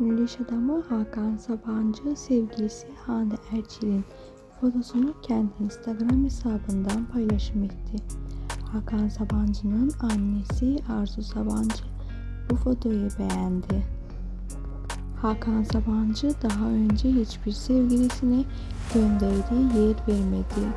Ünlü adamı Hakan Sabancı sevgilisi Hande Erçel'in fotosunu kendi Instagram hesabından paylaşım etti. Hakan Sabancı'nın annesi Arzu Sabancı bu fotoyu beğendi. Hakan Sabancı daha önce hiçbir sevgilisine gönderdiği yer vermedi.